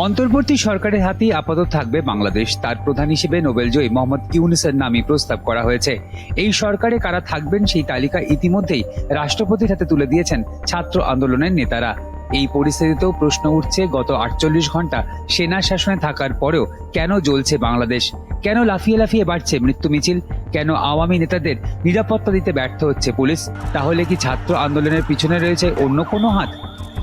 অন্তর্বর্তী সরকারের হাতেই আপাতত থাকবে বাংলাদেশ। তার প্রধান হিসেবে নোবেলজয়ী মোহাম্মদ ইউনুসের নামই প্রস্তাব করা হয়েছে। এই সরকারে কারা থাকবেন সেই তালিকা ইতিমধ্যেই রাষ্ট্রপতির হাতে তুলে দিয়েছেন ছাত্র আন্দোলনের নেতারা। এই পরিস্থিতিতেও প্রশ্ন উঠছে, গত আটচল্লিশ ঘণ্টা সেনা শাসনে থাকার পরেও কেন জ্বলছে বাংলাদেশ? কেন লাফিয়ে লাফিয়ে বাড়ছে মৃত্যু মিছিল? কেন আওয়ামী নেতাদের নিরাপত্তা দিতে ব্যর্থ হচ্ছে পুলিশ? তাহলে কি ছাত্র আন্দোলনের পিছনে রয়েছে অন্য কোনো হাত?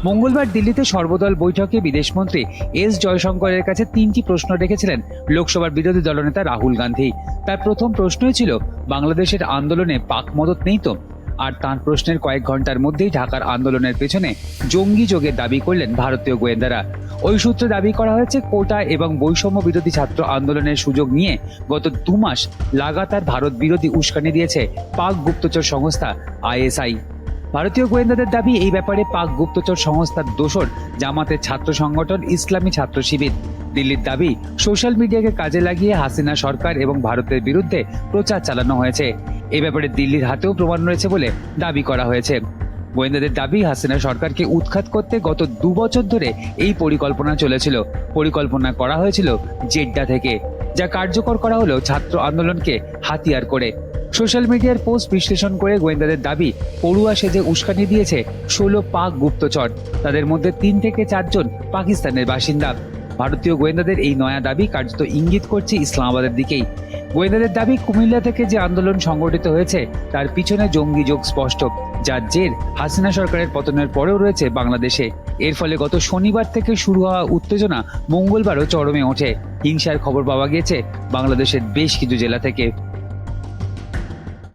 মঙ্গলবার দিল্লিতে সর্বদল বৈঠকে বিদেশমন্ত্রী এস জয়শঙ্করের কাছে তিনটি প্রশ্ন রেখেছিলেন লোকসভার বিরোধী দলনেতা রাহুল গান্ধী। তার প্রথম প্রশ্নই ছিল, বাংলাদেশের আন্দোলনে পাক মদত নেই তো? আর তাঁর প্রশ্নের কয়েক ঘণ্টার মধ্যেই ঢাকার আন্দোলনের পেছনে জঙ্গি যোগের দাবি করলেন ভারতীয় গোয়েন্দারা। ওই সূত্রে দাবি করা হয়েছে, কোটা এবং বৈষম্য বিরোধী ছাত্র আন্দোলনের সুযোগ নিয়ে গত দু মাস লাগাতার ভারত বিরোধী উস্কানি দিয়েছে পাক গুপ্তচর সংস্থা আইএসআই। ভারতীয় গোয়েন্দাদের দাবি, এই ব্যাপারে পাক গুপ্তচর সংস্থার দোষর জামাতের ছাত্র সংগঠন ইসলামী ছাত্র শিবির। দিল্লির দাবি, সোশ্যাল মিডিয়াকে কাজে লাগিয়ে হাসিনা সরকার এবং ভারতের বিরুদ্ধে প্রচার চালানো হয়েছে। এ ব্যাপারে দিল্লির হাতেও প্রমাণ রয়েছে বলে দাবি করা হয়েছে। গোয়েন্দাদের দাবি, হাসিনা সরকারকে উৎখাত করতে গত দু বছর ধরে এই পরিকল্পনা চলেছিল। পরিকল্পনা করা হয়েছিল জেড্ডা থেকে, যা কার্যকর করা হলো ছাত্র আন্দোলনকে হাতিয়ার করে। সোশ্যাল মিডিয়ার পোস্ট বিশ্লেষণ করে গোয়েন্দাদের দাবি, পড়ুয়া সেজে উস্কানি দিয়েছে ষোলো পাক গুপ্তচর। তাদের মধ্যে তিন থেকে চারজন পাকিস্তানের বাসিন্দা। ভারতীয় গোয়েন্দাদের এই নয়া দাবি কার্যত ইঙ্গিত করছে ইসলামাবাদের দিকেই। গোয়েন্দাদের দাবি কুমিল্লা থেকে যে আন্দোলন সংগঠিত হয়েছে, তার পিছনে জঙ্গি যোগ স্পষ্ট। যার জের হাসিনা সরকারের পতনের পরেও রয়েছে বাংলাদেশে। এর ফলে গত শনিবার থেকে শুরু হওয়া উত্তেজনা মঙ্গলবারও চরমে ওঠে। হিংসার খবর পাওয়া গিয়েছে বাংলাদেশের বেশ কিছু জেলা থেকে।